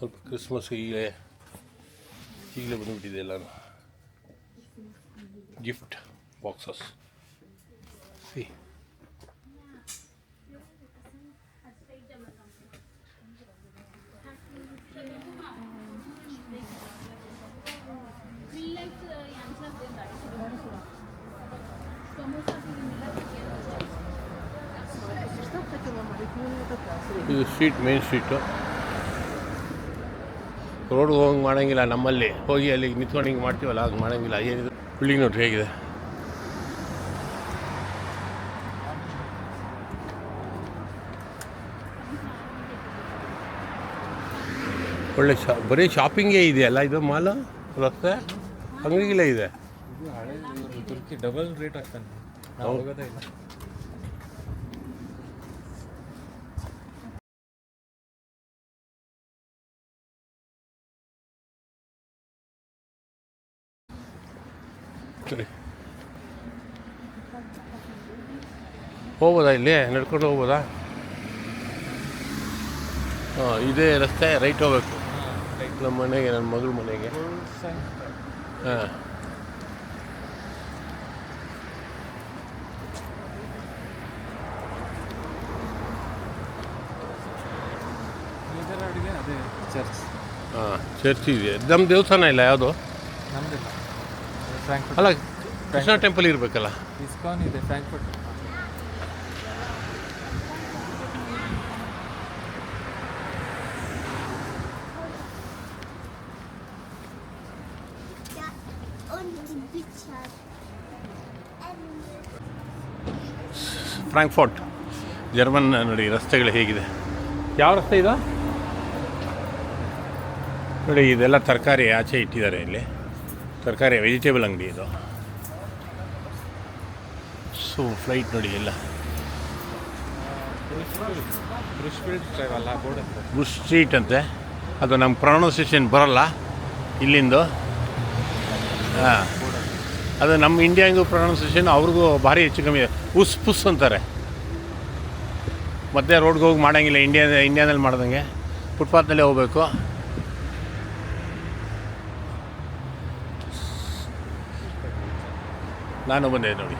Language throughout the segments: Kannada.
ಸ್ವಲ್ಪ ಕ್ರಿಸ್ಮಸ್ ಈಗಲೇ ಈಗಲೇ ಬಂದುಬಿಟ್ಟಿದೆ ಎಲ್ಲಾನು. ಗಿಫ್ಟ್ ಬಾಕ್ಸಸ್ ಸಿ ಇದು ಸ್ಟ್ರೀಟ್ ಮೇನ್ ಸ್ಟ್ರೀಟು ರೋಡ್ಗೆ ಹೋಗಂಗೆ ಮಾಡೋಂಗಿಲ್ಲ, ನಮ್ಮಲ್ಲಿ. ಹೋಗಿ ಅಲ್ಲಿ ನಿಂತ್ಕೊಂಡು ಹಿಂಗೆ ಮಾಡ್ತೀವಲ್ಲ, ಹಾಗೆ ಮಾಡೋಂಗಿಲ್ಲ. ಏನಿದೆ? ಬಿಲ್ಡಿಂಗ್ ನೋಡ್ರಿ ಹೇಗಿದೆ? ಒಳ್ಳೆ ಶಾ, ಬರೀ ಶಾಪಿಂಗೇ ಇದೆಯಲ್ಲ ಇದು ಮಾಲು? ರಸ್ತೆ? ಅಂಗಡಿಗಳೇ ಇದೆ? ಇದು ಡಬಲ್ ರೇಟ್ ಆಗ್ತಾನೆ. ಸರಿ ಹೋಗ್ಬೋದಾ ಇಲ್ಲಿ? ನಡ್ಕೊಂಡು ಹೋಗ್ಬೋದಾ? ಹಾಂ ಇದೇ ರಸ್ತೆ ರೈಟ್ ಹೋಗ್ಬೇಕು. ನಮ್ಮ ಮನೆಗೆ ನನ್ನ ಮಗಳ ಮನೆಗೆ. ಹಾಂ. ಚರ್ಚ್ ಹಾಂ ಚರ್ಚ್ ಇದೆ. ನಮ್ಮ ದೇವಸ್ಥಾನ ಇಲ್ಲ ಯಾವುದು? ಫ್ರಾಂಕ್ಫರ್ಟ್ ಅಲ್ಲ ಕೃಷ್ಣ ಟೆಂಪಲ್ ಇರಬೇಕಲ್ಲ? ಇಸ್ಕಾನ್ ಇದೆ ಫ್ರಾಂಕ್ಫರ್ಟ್ ಫ್ರಾಂಕ್ಫರ್ಟ್ ಜರ್ಮನ್ ನೋಡಿ ರಸ್ತೆಗಳು ಹೇಗಿದೆ? ಯಾವ ರಸ್ತೆ ಇದು? ನೋಡಿ ಇದೆಲ್ಲ ತರಕಾರಿ ಆಚೆ ಇಟ್ಟಿದ್ದಾರೆ ಇಲ್ಲಿ. ತರಕಾರಿ ವೆಜಿಟೇಬಲ್ ಅಂಗಡಿ ಇದು. ಸೊ ಫ್ಲೈಟ್ ನೋಡಿ ಅಂತ ಬುಷ್ ಸ್ಟ್ರೀಟ್ ಅಂತೆ. ಅದು ನಮ್ಮ ಪ್ರೊನೌನ್ಸಿಯೇಷನ್ ಬರಲ್ಲ. ಇಲ್ಲಿಂದು. ಹಾಂ. ಅದು ನಮ್ಮ ಇಂಡಿಯಾಗೂ ಪ್ರೊನೌನ್ಸಿಯೇಷನ್ ಅವ್ರಿಗೂ ಭಾರಿ ಹೆಚ್ಚು ಕಮ್ಮಿ. ಉಸ್ ಪುಸ್ ಅಂತಾರೆ. ಮತ್ತೆ ರೋಡ್ಗೆ ಹೋಗಿ ಮಾಡೋಂಗಿಲ್ಲ. ಇಂಡಿಯಾ ಇಂಡಿಯಾದಲ್ಲಿ ಮಾಡ್ದಂಗೆ. ಫುಟ್ಪಾತ್ನಲ್ಲೇ ಹೋಗಬೇಕು. ನಾನು ಬಂದೆ ನೋಡಿ.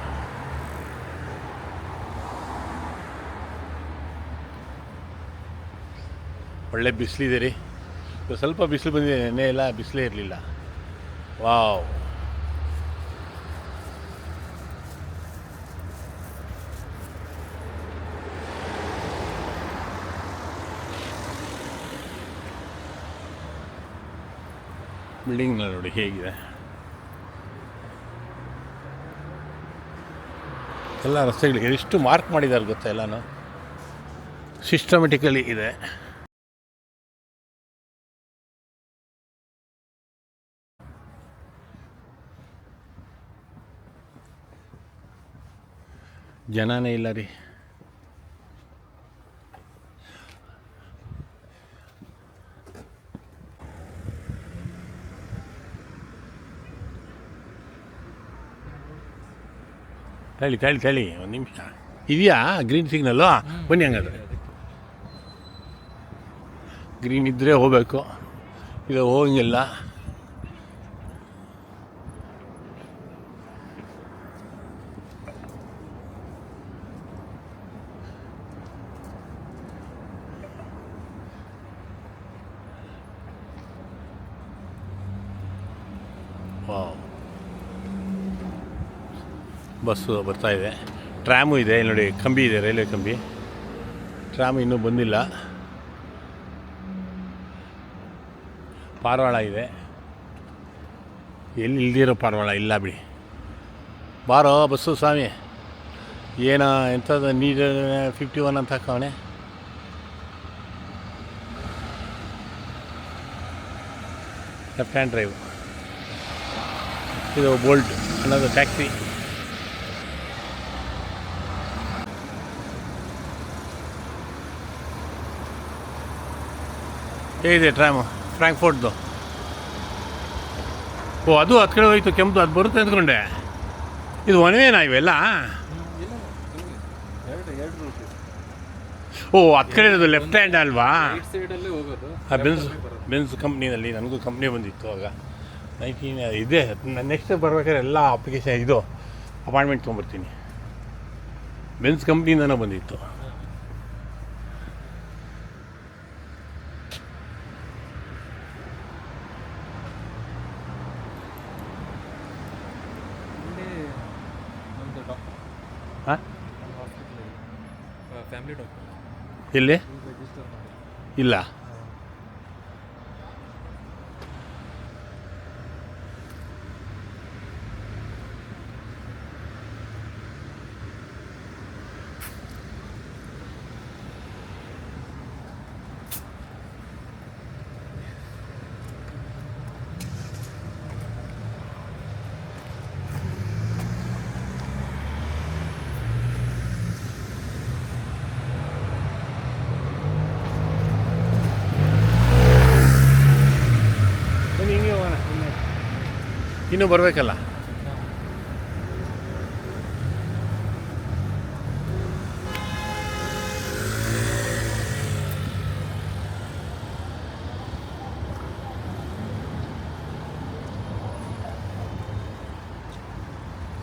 ಒಳ್ಳೆ ಬಿಸಿಲಿದೆ ರೀ. ಸ್ವಲ್ಪ ಬಿಸಿಲು ಬಂದಿದೆ, ನೆನೆ ಇಲ್ಲ, ಬಿಸಿಲೇ ಇರಲಿಲ್ಲ. ವಾವ್. ಬಿಲ್ಡಿಂಗ್ನ ನೋಡಿ ಹೇಗಿದೆ. ಎಲ್ಲ ರಸ್ತೆಗಳಿಗೆ ಎಷ್ಟು ಮಾರ್ಕ್ ಮಾಡಿದ್ದಾರೆ ಗೊತ್ತಾ ಎಲ್ಲನೂ? ಸಿಸ್ಟಮೆಟಿಕಲಿ ಇದೆ. ಜನನೇ ಇಲ್ಲ ರೀ. ತಳಿ ತಳಿ ತಳಿ ಒಂದು ನಿಮಿಷ. ಇದೆಯಾ? ಗ್ರೀನ್ ಸಿಗ್ನಲ್ಲು ಬನ್ನಿ ಹಂಗಾದ್ರೆ. ಗ್ರೀನ್ ಇದ್ದರೆ ಹೋಗಬೇಕು. ಇದು ಹೋಗಂಗಿಲ್ಲ ವಾವ್ ಬಸ್ಸು ಬರ್ತಾಯಿದೆ ಇದೆ. ಟ್ರ್ಯಾಮು ಇದೆ, ಇಲ್ಲಿ ನೋಡಿ ಕಂಬಿ ಇದೆ, ರೈಲ್ವೆ ಕಂಬಿ. ಟ್ರಾಮ್ ಇನ್ನೂ ಬಂದಿಲ್ಲ. ಪಾರವಾಳ ಇದೆ. ಎಲ್ಲಿ ಇಲ್ದಿರೋ ಪಾರವಾಳ ಇಲ್ಲ ಬಿಡಿ. ಬಾರೋ ಬಸ್ಸು ಸ್ವಾಮಿ. ಏನೋ ಎಂಥದ್ದು ನೀರು ಫಿಫ್ಟಿ ಒನ್ ಅಂತ ಹಾಕವನೆ. ಲೆಫ್ಟ್ ಹ್ಯಾಂಡ್ ಡ್ರೈವ್ ಇದು ಬೋಲ್ಟ್ ಅನ್ನೋದು ಟ್ಯಾಕ್ಸಿ ಹೇಗಿದೆ ಟ್ರಾಮು ಫ್ರಾಂಕ್ಫೋರ್ಟ್ದು ಓ, ಅದು ಹತ್ತು ಕಡೆ ಹೋಯ್ತು ಕೆಂಪು ಅದು ಬರುತ್ತೆ ಅಂದ್ಕೊಂಡೆ. ಇದು ಒನವೇನಾ ಇವೆಲ್ಲ ಓ, ಹತ್ತು ಕಡೆ ಇರೋದು ಲೆಫ್ಟ್ ಹ್ಯಾಂಡ್ ಅಲ್ವಾ? ಆ ಬೆನ್ಸ್ ಬೆನ್ಸ್ ಕಂಪ್ನಿನಲ್ಲಿ ನನಗೂ ಕಂಪ್ನಿ ಬಂದಿತ್ತು ಆಗ. ನೈನ್ಟೀನ್ ಇದೆ. ನೆಕ್ಸ್ಟ್ ಬರ್ಬೇಕಾದ್ರೆ ಎಲ್ಲ ಅಪ್ಲಿಕೇಶನ್ ಇದು. ಅಪಾಯಿಂಟ್ಮೆಂಟ್ ತೊಗೊಂಬರ್ತೀನಿ ಬೆನ್ಸ್ ಕಂಪ್ನಿಯಿಂದನೇ ಬಂದಿತ್ತು ಇಲ್ಲಿ ನಮ್ಮದು ಡಾಕ್ಟರ್ ಹಾಂ? ಫ್ಯಾಮಿಲಿ ಡಾಕ್ಟರ್ ಇಲ್ಲಿ ಇಲ್ಲ ಬನ್ನಿ ಹಿಂಗೆ ಹೋಗೋಣ ಸುಮ್ನೆ. ಇನ್ನೂ ಬರಬೇಕಲ್ಲ?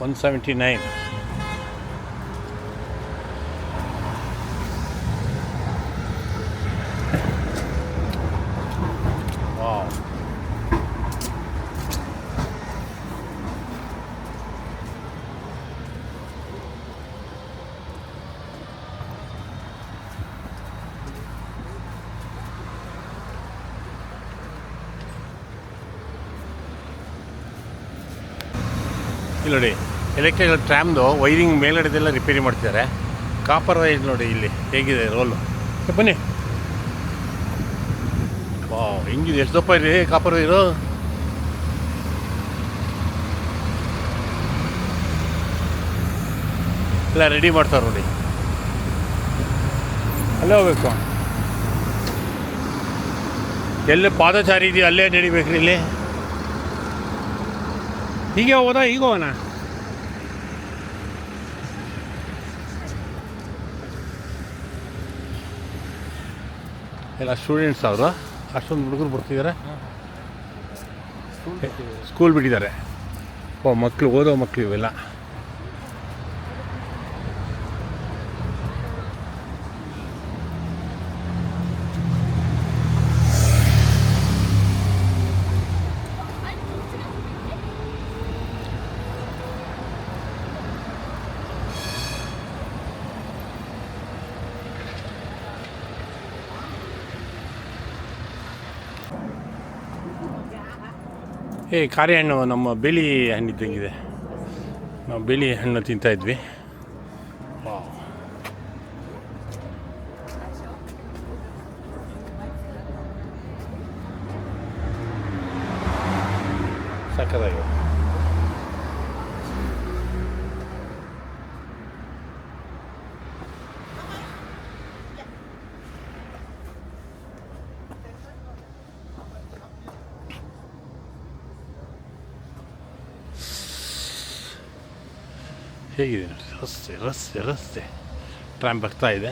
ಒನ್ ಸೆವೆಂಟಿ ನೈನ್ ವಾವ್ ಇಲ್ಲಿ ನೋಡಿ ಎಲೆಕ್ಟ್ರಿಕಲ್ ಟ್ರ್ಯಾಮ್ದು ವೈರಿಂಗ್ ಮೇಲ್ಗಡೆದೆಲ್ಲ ರಿಪೇರಿ ಮಾಡ್ತಿದ್ದಾರೆ. ಕಾಪರ್ ವೈರ್ ನೋಡಿ ಇಲ್ಲಿ ಹೇಗಿದೆ ರೋಲು ಬನ್ನಿ. ವಾವ್ ಹೆಂಗಿದೆ? ಎಷ್ಟು ದಪ್ಪ ಇರಿ ಕಾಪರ್ ವೈರು ಎಲ್ಲ ರೆಡಿ ಮಾಡ್ತಾರೆ ನೋಡಿ. ಅಲ್ಲೇ ಹೋಗ್ಬೇಕು. ಎಲ್ಲಿ ಪಾದಚಾರಿ ಇದೆಯೋ ಅಲ್ಲೇ ನಡಿಬೇಕ್ರಿ ಇಲ್ಲಿ. ಹೀಗೆ 오다 ಹೀಗೆ ಹೋಗೋಣ ಎಲ್ಲ ಸ್ಟೂಡೆಂಟ್ಸ್ ಅವರು. ಅಷ್ಟೊಂದು ಹುಡುಗರು ಬರ್ತಿದ್ದಾರೆ ಸ್ಕೂಲ್ ಸ್ಕೂಲ್ ಬಿಟ್ಟಿದ್ದಾರೆ. ಓ ಮಕ್ಕಳು ಓದೋ ಮಕ್ಕಳು ಇವೆಲ್ಲ. ಏ ಕಾರಿ ಹಣ್ಣು ನಮ್ಮ ಬೇಲಿ ಹಣ್ಣು ಇದ್ದಂಗಿದೆ ನಾವು ಬೇಲಿ ಹಣ್ಣು ತಿಂತಾ ಹೇಗಿದೆ ನೋಡಿ ರಸ್ತೆ ರಸ್ತೆ ರಸ್ತೆ ಟ್ರಾಮ್ ಬರ್ತಾ ಇದೆ